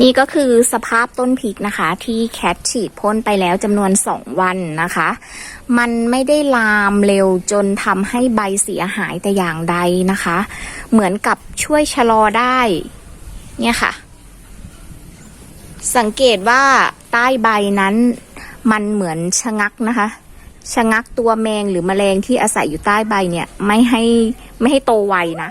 นี่ก็คือสภาพต้นพริกนะคะ ที่แคทฉีดพ่นไปแล้วจำนวน 2 วันนะคะ มันไม่ได้ลามเร็วจนทำให้ใบเสียหายแต่อย่างใดนะคะ เหมือนกับช่วยชะลอได้ เนี่ยค่ะ สังเกตว่าใต้ใบนั้นมันเหมือนชะงักนะคะ ชะงักตัวแมงหรือแมลงที่อาศัยอยู่ใต้ใบเนี่ย ไม่ให้ไม่ให้โตไวนะ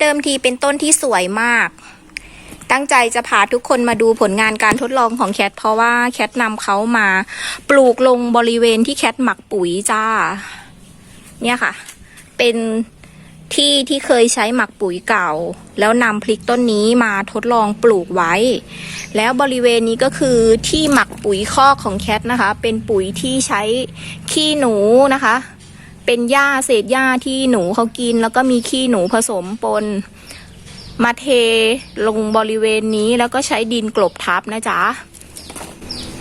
เดิมทีเป็นต้นที่สวยมาก ตั้งใจจะพาทุกคนมาดูผลงานการทดลองของแคทเพราะว่าแคทนำเขามาปลูกลงบริเวณที่แคทหมักปุ๋ยจ้า เนี่ยค่ะ เป็นที่ที่เคยใช้หมักปุ๋ยเก่า แล้วนำพริกต้นนี้มาทดลองปลูกไว้ แล้วบริเวณนี้ก็คือที่หมักปุ๋ยคอกของแคทนะคะ เป็นปุ๋ยที่ใช้ขี้หนูนะคะ เป็นหญ้าเศษหญ้าที่หนูเขากิน แล้วก็มีขี้หนูผสมปน มาเทลงบริเวณนี้แล้วก็ใช้ดินกลบทับนะจ๊ะ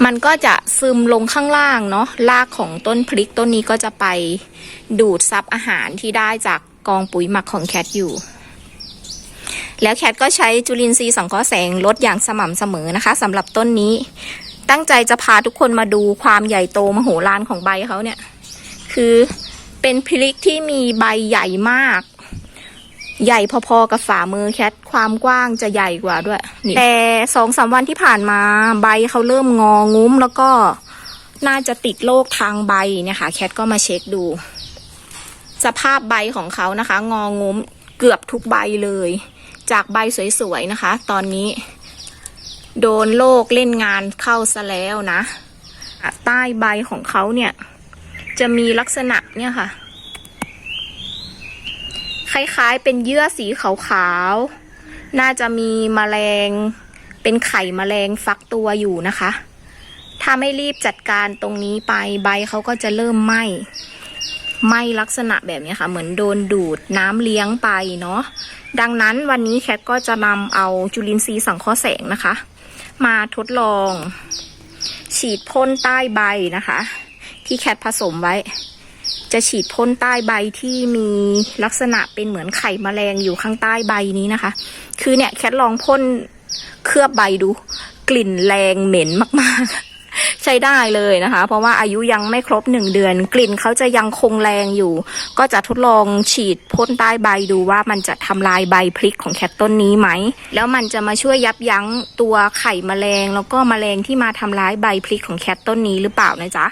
มันก็จะซึมลงข้างล่างเนาะรากของต้นพริกต้นนี้ก็จะไปดูดซับอาหารที่ได้จากกองปุ๋ยหมักของแคทอยู่ แล้วแคทก็ใช้จุลินทรีย์สังเคราะห์แสงลดอย่างสม่ำเสมอนะคะสำหรับต้นนี้ ตั้งใจจะพาทุกคนมาดูความใหญ่โตมโหฬารของใบเขาเนี่ย คือ เป็นพริกที่มีใบใหญ่มาก ใหญ่พอๆกับฝ่ามือแคทความกว้างจะใหญ่กว่าด้วยนี่แต่สองสามวันที่ผ่านมาใบเขาเริ่มงองุ้ม แล้วก็น่าจะติดโรคทางใบเนี่ยค่ะแคทก็มาเช็คดู สภาพใบของเขานะคะ งองุ้มเกือบทุกใบเลย จากใบสวยๆนะคะ ตอนนี้ โดนโรคเล่นงานเข้าซะแล้วนะอะใต้ใบของเขาเนี่ย จะมีลักษณะเนี่ยค่ะ คล้ายๆ เป็นเยื่อสีขาวๆ น่าจะมีแมลง เป็นไข่แมลงฟักตัวอยู่นะคะ ถ้าไม่รีบจัดการตรงนี้ไปใบเขาก็จะเริ่มไหม้ไหม้ลักษณะแบบนี้ค่ะ เหมือนโดนดูดน้ำเลี้ยงไปเนาะดังนั้นวันนี้แคทก็จะนำเอาจุลินทรีย์สังเคราะห์แสงนะคะ มาทดลอง ฉีดพ่นใต้ใบนะคะ ที่แคทผสมไว้ จะฉีดพ่นใต้ใบที่มีลักษณะเป็นเหมือนไข่แมลงอยู่ข้างใต้ใบนี้นะคะ คือเนี่ยแคทลองพ่นเคลือบใบดู กลิ่นแรงเหม็นมากๆ ใช้ได้เลยนะคะ เพราะว่าอายุยังไม่ครบหนึ่งเดือน กลิ่นเขาจะยังคงแรงอยู่ ก็จะทดลองฉีดพ่นใต้ใบดูว่ามันจะทำลายใบพริกของแคทต้นนี้ไหม แล้วมันจะมาช่วยยับยั้งตัวไข่แมลง แล้วก็แมลงที่มาทำร้ายใบพริกของแคทต้นนี้หรือเปล่านะจ๊ะ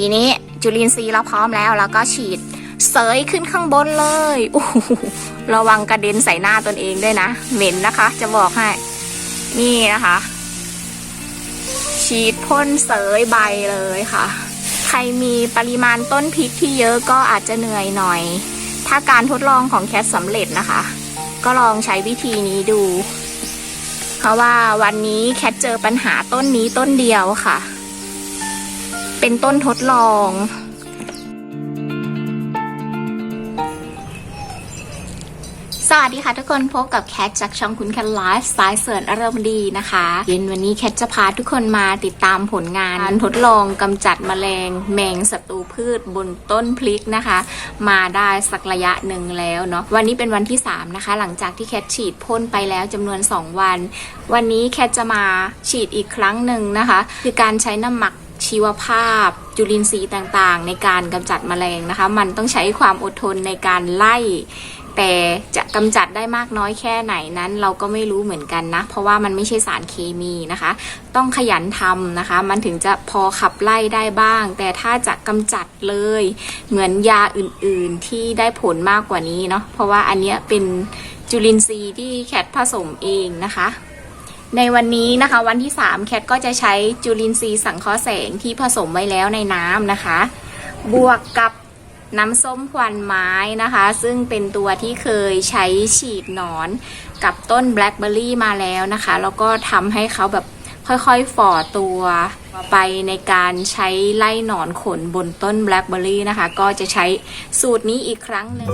ทีนี้จุลินทรีย์เราพร้อมแล้วแล้วก็ฉีดเสยขึ้นข้างบนเลยโอ้ระวังกระเด็นใส่หน้าตนเองด้วยนะ เหม็นนะคะ จะบอกให้ นี่นะคะ ฉีดพ่นเสยใบเลยค่ะ ใครมีปริมาณต้นพริกที่เยอะก็อาจจะเหนื่อยหน่อย ถ้าการทดลองของแคทสำเร็จนะคะ ก็ลองใช้วิธีนี้ดู เพราะว่าวันนี้แคทเจอปัญหาต้นนี้ต้นเดียวค่ะ เป็นต้นทดลอง สวัสดีค่ะทุกคนพบกับแคทจากช่องคุณแคทไลฟ์สไตล์เสริญอารมณ์ดีนะคะ เย็นวันนี้แคทจะพาทุกคนมาติดตามผลงานการทดลองกำจัดแมลงแมงศัตรูพืชบนต้นพลิกนะคะ มาได้สักระยะหนึ่งแล้วเนาะวันนี้เป็นวันที่ 3 นะคะ หลังจากที่แคทฉีดพ่นไปแล้วจำนวน 2 วัน วันนี้แคทจะมาฉีดอีกครั้งหนึ่งนะคะ คือการใช้น้ำหมัก ชีวภาพ จุลินทรีย์ต่างๆ ในการกำจัดแมลงนะคะ มันต้องใช้ความอดทนในการไล่ แต่จะกำจัดได้มากน้อยแค่ไหนนั้น เราก็ไม่รู้เหมือนกันนะ เพราะว่ามันไม่ใช่สารเคมีนะคะ ต้องขยันทำนะคะ มันถึงจะพอขับไล่ได้บ้าง แต่ถ้าจะกำจัดเลย เหมือนยาอื่นๆที่ได้ผลมากกว่านี้เนาะเพราะว่าอันเนี้ยเป็นจุลินทรีย์ที่แคทผสมเองนะคะ ในวันนี้นะคะวันที่ 3 แคทก็จะใช้จุลินทรีย์สังเคราะห์แสงที่ผสมไว้แล้วในน้ำนะคะ บวกกับน้ำส้มควันไม้นะคะ ซึ่งเป็นตัวที่เคยใช้ฉีดหนอนกับต้นแบล็คเบอร์รี่มาแล้วนะคะ แล้วก็ทำให้เขาแบบค่อยๆฝ่อตัวไปในการใช้ไล่หนอนขนบนต้นแบล็คเบอร์รี่นะคะ ก็จะใช้สูตรนี้อีกครั้งหนึ่ง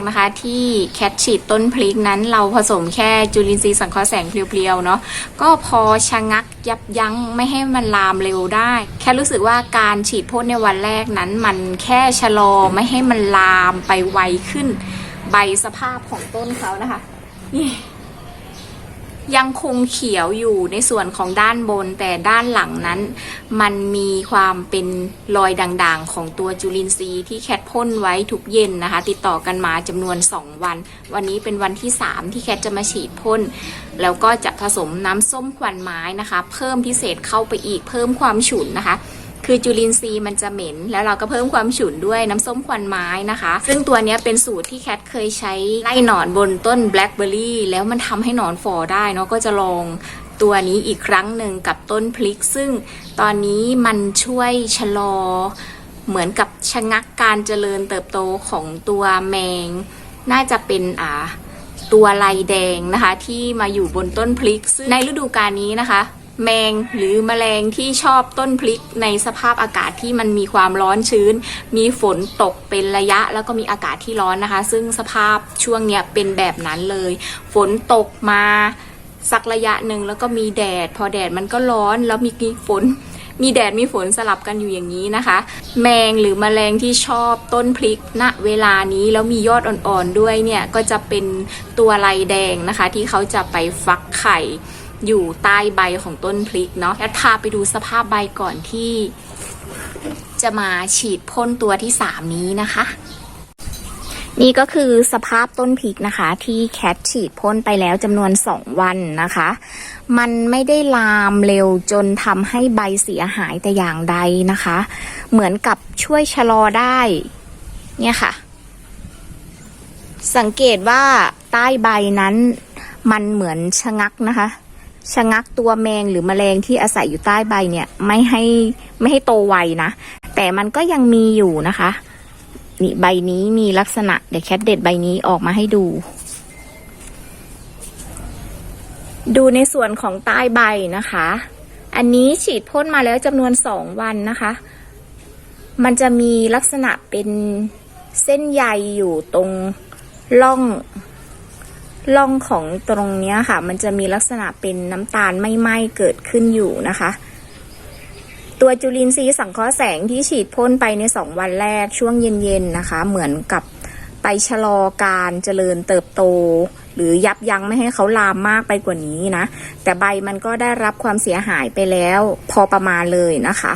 นแรกนะคะที่แคทฉีดต้นพริกนั้นเราผสมแค่จุลินทรีย์สังเคราะห์แสงเพียวๆเนาะก็พอชะงักยับยั้งไม่ให้มันลามเร็วได้ แค่รู้สึกว่าการฉีดพ่นในวันแรกนั้น มันแค่ชะลอไม่ให้มันลามไปไวขึ้นใบสภาพของต้นเขานะคะ นี่ ยังคงเขียวอยู่ในส่วนของด้านบน แต่ด้านหลังนั้น มันมีความเป็นรอยด่างๆ ของตัวจุลินทรีย์ที่แคทพ่นไว้ทุกเย็นนะคะ ติดต่อกันมาจำนวน 2 วัน วันนี้เป็นวันที่ 3 ที่แคทจะมาฉีดพ่น แล้วก็จะผสมน้ำส้มควันไม้นะคะ เพิ่มพิเศษเข้าไปอีกเพิ่มความฉุนนะคะ คือจุลินทรีย์มันจะเหม็น แล้วเราก็เพิ่มความฉุนด้วยน้ำส้มควันไม้นะคะ ซึ่งตัวนี้เป็นสูตรที่แคทเคยใช้ไล่หนอนบนต้นแบล็คเบอร์รี่แล้วมันทำให้หนอนฝ่อได้เนาะก็จะลองตัวนี้อีกครั้งหนึ่งกับต้นพลิก ซึ่งตอนนี้มันช่วยชะลอ เหมือนกับชะงักการเจริญเติบโตของตัวแมง น่าจะเป็นอ่าตัวลายแดงนะคะที่มาอยู่บนต้นพลิกซึ่งในฤดูกาลนี้นะคะ แมงหรือแมลงที่ชอบต้นพลิกในสภาพอากาศที่มันมีความร้อนชื้น มีฝนตกเป็นระยะ แล้วก็มีอากาศที่ร้อนนะคะ ซึ่งสภาพช่วงเนี้ยเป็นแบบนั้นเลย ฝนตกมาสักระยะหนึ่งแล้วก็มีแดด พอแดดมันก็ร้อนแล้วมีฝนมีแดดมีฝนสลับกันอยู่อย่างนี้นะคะ แมงหรือแมลงที่ชอบต้นพริกณเวลานี้แล้วมียอดอ่อนๆด้วยเนี่ยก็จะเป็นตัวลายแดงนะคะ ที่เขาจะไปฟักไข่ อยู่ใต้ใบของต้นพริกเนาะแอดพาไปดูสภาพใบก่อนที่ จะมาฉีดพ่นตัวที่สามนี้นะคะ นี่ก็คือสภาพต้นพริกนะคะ ที่แคทฉีดพ่นไปแล้วจำนวน2วันนะคะ มันไม่ได้ลามเร็วจนทำให้ใบเสียหายแต่อย่างใดนะคะ เหมือนกับช่วยชะลอได้ เนี่ยค่ะ สังเกตว่าใต้ใบนั้นมันเหมือนชะงักนะคะ ชะงักตัวแมงหรือแมลงที่อาศัยอยู่ใต้ใบเนี่ยไม่ให้ไม่ให้โตไวนะ แต่มันก็ยังมีอยู่นะคะ นี่ใบนี้มีลักษณะเดี๋ยวแคทเด็ดใบนี้ออกมาให้ดู ดูในส่วนของใต้ใบนะคะ อันนี้ฉีดพ่นมาแล้วจำนวนสองวันนะคะ มันจะมีลักษณะเป็นเส้นใยอยู่ตรงร่อง ร่องของตรงนี้ค่ะ มันจะมีลักษณะเป็นน้ำตาลไม่ไหม้เกิดขึ้นอยู่นะคะ ตัวจุลินทรีย์สังเคราะห์แสงที่ฉีดพ่นไปในสองวันแรกช่วงเย็นๆนะคะ เหมือนกับไปชะลอการเจริญเติบโต หรือยับยั้งไม่ให้เขาลามมากไปกว่านี้นะ แต่ใบมันก็ได้รับความเสียหายไปแล้วพอประมาณเลยนะคะ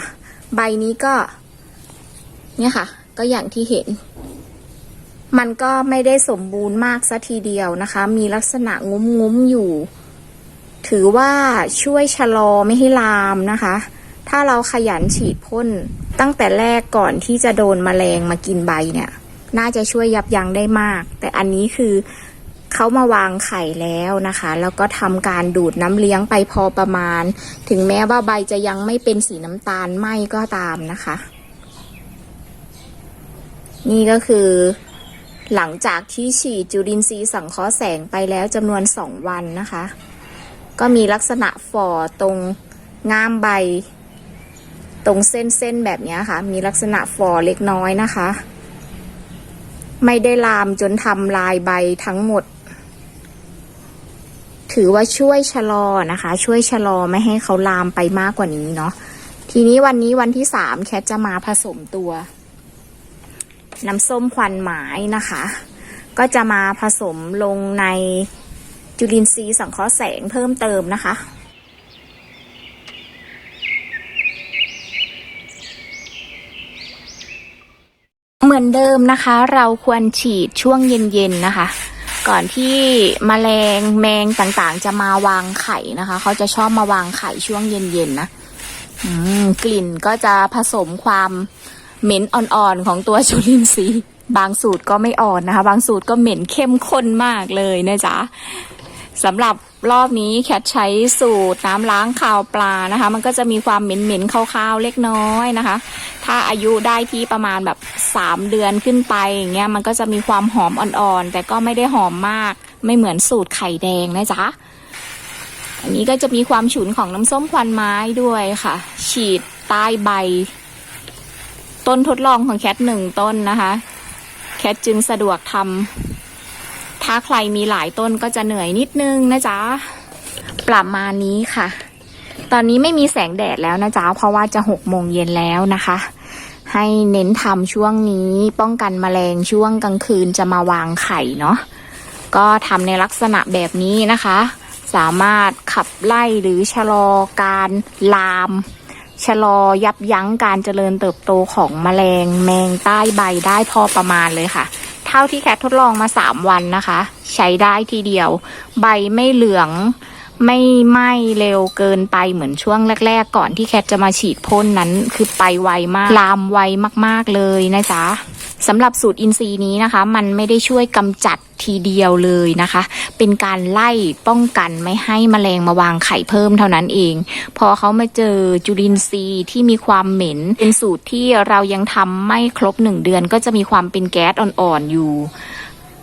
ใบนี้ก็ เนี่ยค่ะ ก็อย่างที่เห็น มันก็ไม่ได้สมบูรณ์มากซะทีเดียวนะคะ มีลักษณะงุ้มงุ้มๆอยู่ ถือว่าช่วยชะลอไม่ให้ลามนะคะ ถ้าเราขยันฉีดพ่นตั้งแต่แรกก่อนที่จะโดนแมลงมากินใบเนี่ย น่าจะช่วยยับยั้งได้มาก แต่อันนี้คือเขามาวางไข่แล้วนะคะ แล้วก็ทำการดูดน้ำเลี้ยงไปพอประมาณ ถึงแม้ว่าใบจะยังไม่เป็นสีน้ำตาลไหมก็ตามนะคะ นี่ก็คือ หลังจากที่ฉีดจุลินทรีย์สังเคราะห์แสงไปแล้วจำนวนสองวันนะคะ ก็มีลักษณะฝ่อตรงง่ามใบ ตรงเส้นๆแบบนี้ค่ะ มีลักษณะฝ่อเล็กน้อยนะคะ ไม่ได้ลามจนทำลายใบทั้งหมด ถือว่าช่วยชะลอนะคะ ช่วยชะลอไม่ให้เขาลามไปมากกว่านี้เนาะทีนี้วันนี้วันที่สามแคทจะมาผสมตัว น้ำส้มควันไม้นะคะ ก็จะมาผสมลงในจุลินทรีย์สังเคราะห์แสงเพิ่มเติมนะคะเหมือนเดิมนะคะ เราควรฉีดช่วงเย็นๆนะคะ ก่อนที่มแมลงแมงต่างๆ จะมาวางไข่นะคะ เขาจะชอบมาวางไข่ช่วงเย็นๆนะกลิ่นก็จะผสมความ เหม็นอ่อนๆของตัวจุลินทรีย์บางสูตรก็ไม่อ่อนนะคะ บางสูตรก็เหม็นเข้มข้นมากเลยนะจ๊ะสำหรับรอบนี้แคทใช้สูตรน้ำล้างคาวปลานะคะ มันก็จะมีความเหม็นๆคาวๆเล็กน้อยนะคะ ถ้าอายุได้ที่ประมาณแบบ 3 เดือนขึ้นไปอย่างเงี้ยมันก็จะมีความหอมอ่อนๆ แต่ก็ไม่ได้หอมมากไม่เหมือนสูตรไข่แดงนะจ๊ะอันนี้ก็จะมีความฉุนของน้ำส้มควันไม้ด้วยค่ะ ฉีดใต้ใบ ต้นทดลองของแคทหนึ่งต้นนะคะ แคทจึงสะดวกทำถ้าใครมีหลายต้นก็จะเหนื่อยนิดนึงนะจ๊ะ ประมาณนี้ค่ะ ตอนนี้ไม่มีแสงแดดแล้วนะจ๊ะ เพราะว่าจะหกโมงเย็นแล้วนะคะ ให้เน้นทำช่วงนี้ป้องกันแมลงช่วงกลางคืนจะมาวางไข่เนาะ ก็ทำในลักษณะแบบนี้นะคะ สามารถขับไล่หรือชะลอการลาม ชะลอยับยั้งการเจริญเติบโตของแมลงแมงใต้ใบได้พอประมาณเลยค่ะ เท่าที่แคททดลองมา 3 วันนะคะ ใช้ได้ทีเดียว ใบไม่เหลืองไม่ไหม้เร็วเกินไปเหมือนช่วงแรก ๆ ก่อนที่แคทจะมาฉีดพ่นนั้น คือไปไวมาก ลามไวมากๆเลยนะจ๊ะ สำหรับสูตรอินทรีย์นี้นะคะ มันไม่ได้ช่วยกำจัดทีเดียวเลยนะคะ เป็นการไล่ป้องกันไม่ให้แมลงมาวางไข่เพิ่มเท่านั้นเอง พอเขามาเจอจุลินทรีย์ที่มีความเหม็น เป็นสูตรที่เรายังทำไม่ครบหนึ่งเดือน ก็จะมีความเป็นแก๊สอ่อนๆอยู่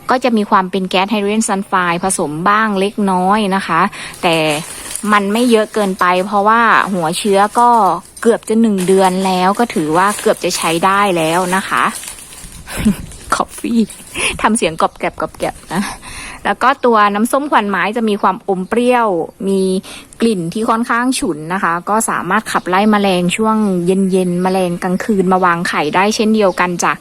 ก็จะมีความเป็นแก๊สไฮโดรเจนซัลไฟด์ผสมบ้างเล็กน้อยนะคะ แต่มันไม่เยอะเกินไป เพราะว่าหัวเชื้อก็เกือบจะหนึ่งเดือนแล้วก็ถือว่าเกือบจะใช้ได้แล้วนะคะ คอฟฟี่ทำเสียงกรอบแกรบกรอบแกรบนะ แล้วก็ตัวน้ำส้มควันไม้จะมีความอมเปรี้ยว มีกลิ่นที่ค่อนข้างฉุนนะคะ ก็สามารถขับไล่แมลงช่วงเย็นเย็นแมลงกลางคืนมาวางไข่ได้เช่นเดียวกันจ้ะ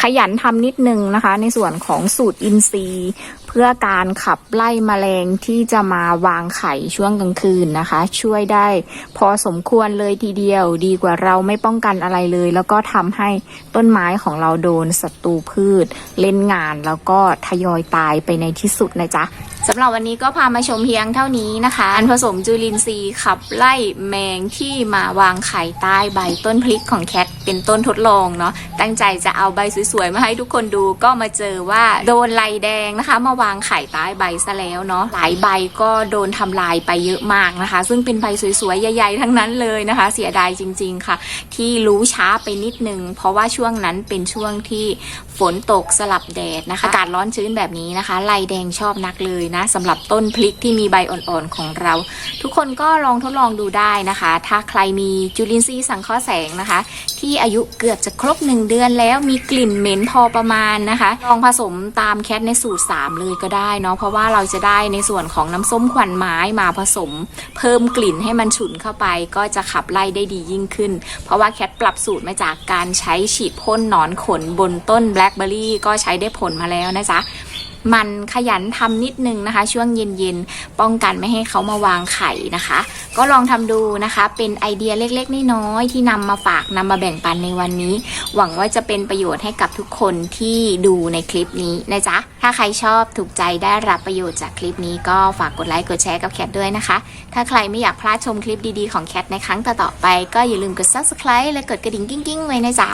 ขยันทำนิดนึงนะคะ ในส่วนของสูตรอินทรีย์ พื่อการขับไล่แมลงที่จะมาวางไข่ช่วงกลางคืนนะคะ ช่วยได้พอสมควรเลยทีเดียวดีกว่าเราไม่ป้องกันอะไรเลย แล้วก็ทำให้ต้นไม้ของเราโดนศัตรูพืช เล่นงานแล้วก็ทยอยตายไปในที่สุดนะจ๊ะสำหรับวันนี้ก็พามาชมเพียงเท่านี้นะคะ อันผสมจุลินทรีย์ขับไล่แมงที่มาวางไข่ใต้ใบต้นพลิกของแคทเป็นต้นทดลองเนาะตั้งใจจะเอาใบสวยๆมาให้ทุกคนดูก็มาเจอว่าโดนไลแดงนะคะมาวางไข่ใต้ใบซะแล้วเนาะหลายใบก็โดนทำลายไปเยอะมากนะคะ ซึ่งเป็นใบสวยๆ ใหญ่ๆ ทั้งนั้นเลยนะคะ เสียดายจริง ๆค่ะ ที่รู้ช้าไปนิดนึง เพราะว่าช่วงนั้นเป็นช่วงที่ฝนตกสลับแดดนะคะ อากาศร้อนชื้นแบบนี้นะคะไลแดงชอบนักเลยนะสำหรับต้นพลิกที่มีใบอ่อนๆของเรา ทุกคนก็ลองทดลองดูได้นะคะ ถ้าใครมีจุลินทรีย์สังเคราะห์แสงนะคะ ที่อายุเกือบจะครบ 1 เดือนแล้วมีกลิ่นเหม็นพอประมาณนะคะ ลองผสมตามแคทในสูตร 3 เลยก็ได้เนาะเพราะว่าเราจะได้ในส่วนของน้ำส้มควันไม้มาผสม เพิ่มกลิ่นให้มันฉุนเข้าไป ก็จะขับไล่ได้ดียิ่งขึ้น เพราะว่าแคทปรับสูตรมาจากการใช้ฉีดพ่นหนอนขนบนต้นแบล็คเบอร์รี่ก็ใช้ได้ผลมาแล้วนะจ๊ะ มันขยันทำนิดนึงนะคะ ช่วงเย็นๆป้องกันไม่ให้เขามาวางไข่นะคะ ก็ลองทำดูนะคะ เป็นไอเดียเล็กๆน้อยๆที่นำมาฝากนำมาแบ่งปันในวันนี้ หวังว่าจะเป็นประโยชน์ให้กับทุกคนที่ดูในคลิปนี้นะจ๊ะถ้าใครชอบถูกใจได้รับประโยชน์จากคลิปนี้ก็ฝากกดไลค์กดแชร์กับแคทด้วยนะคะ ถ้าใครไม่อยากพลาดชมคลิปดีๆของแคทในครั้งต่อๆไปก็อย่าลืมกด subscribe และกดกระดิ่งกิ้งๆไว้นะจ๊ะ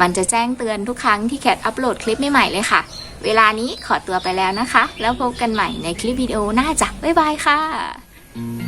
มันจะแจ้งเตือนทุกครั้งที่แคทอัปโหลดคลิปใหม่ๆเลยค่ะ เวลานี้ขอตัวไปแล้วนะคะ แล้วพบกันใหม่ในคลิปวิดีโอหน้าจ้ะบ๊ายบายค่ะ